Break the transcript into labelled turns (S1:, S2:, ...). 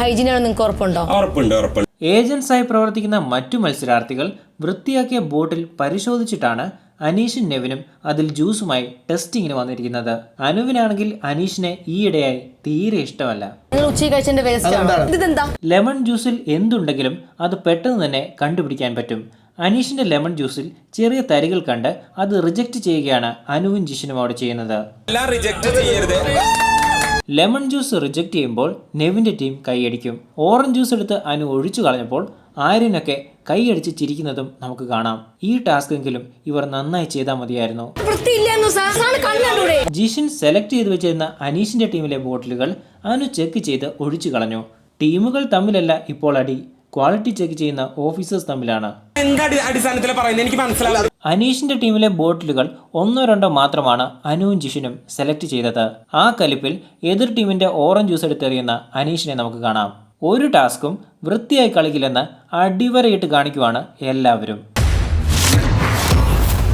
S1: ഹൈജീനാണ് നിങ്ങൾക്ക് ഉറപ്പുണ്ടോ?
S2: ഉറപ്പുണ്ട് ഉറപ്പുണ്ട്.
S3: ഏജൻസായി പ്രവർത്തിക്കുന്ന മറ്റു മത്സരാർത്ഥികൾ വൃത്തിയാക്കിയ ബോട്ടിൽ പരിശോധിച്ചിട്ടാണ് അനീഷും നെവിനും അതിൽ ജ്യൂസുമായി ടെസ്റ്റിങ്ങിന് വന്നിരിക്കുന്നത്. അനുവിനാണെങ്കിൽ അനീഷിനെ ഈയിടെയായി തീരെ ഇഷ്ടമല്ല.
S1: നിങ്ങൾ ഉച്ചയ്ക്ക് കഴിച്ചതിന്റെ വേസ്റ്റ് ആണ്? ഇതെന്താ?
S3: ലെമൺ ജ്യൂസിൽ എന്തുണ്ടെങ്കിലും അത് പെട്ടെന്ന് തന്നെ കണ്ടുപിടിക്കാൻ പറ്റും. അനീഷിന്റെ ലെമൺ ജ്യൂസിൽ ചെറിയ തരികൾ കണ്ട് അത് റിജക്റ്റ് ചെയ്യുകയാണ് അനുവും ജിഷിനും അവിടെ ചെയ്യുന്നത്.
S2: എല്ലാം റിജക്ട് ചെയ്യരുത്.
S3: ലെമൺ ജ്യൂസ് റിജക്റ്റ് ചെയ്യുമ്പോൾ നെവിന്റെ ടീം കൈയടിക്കും. ഓറഞ്ച് ജ്യൂസ് എടുത്ത് അനു ഒഴിച്ചു കളഞ്ഞപ്പോൾ ആര്യനൊക്കെ കൈയടിച്ച് ചിരിക്കുന്നതും നമുക്ക് കാണാം. ഈ ടാസ്ക് എങ്കിലും ഇവർ നന്നായി ചെയ്താൽ മതിയായിരുന്നു. ജിഷിൻ സെലക്ട് ചെയ്ത് വെച്ചിരുന്ന അനീഷിന്റെ ടീമിലെ ബോട്ടിലുകൾ അനു ചെക്ക് ചെയ്ത് ഒഴിച്ചു കളഞ്ഞു. ടീമുകൾ തമ്മിലല്ല ഇപ്പോൾ അടി. ക്വാളിറ്റി ചെക്ക് ചെയ്യുന്ന ഓഫീസേഴ്സ് തമ്മിലാണ്.
S2: അടിസ്ഥാനത്തിൽ പറയുന്നത്? എനിക്ക് മനസ്സിലാവും
S3: അനീഷിന്റെ ടീമിലെ ബോട്ടിലുകൾ ഒന്നോ രണ്ടോ മാത്രമാണ് അനുവും ജിഷിനും സെലക്ട് ചെയ്തത്. ആ കലിപ്പിൽ എതിർ ടീമിന്റെ ഓറഞ്ച് ജ്യൂസ് എടുത്തെറിയുന്ന അനീഷിനെ നമുക്ക് കാണാം. ഒരു ടാസ്കും വൃത്തിയായി കളിക്കില്ലെന്ന് അടിവരയിട്ട് കാണിക്കുവാണ് എല്ലാവരും.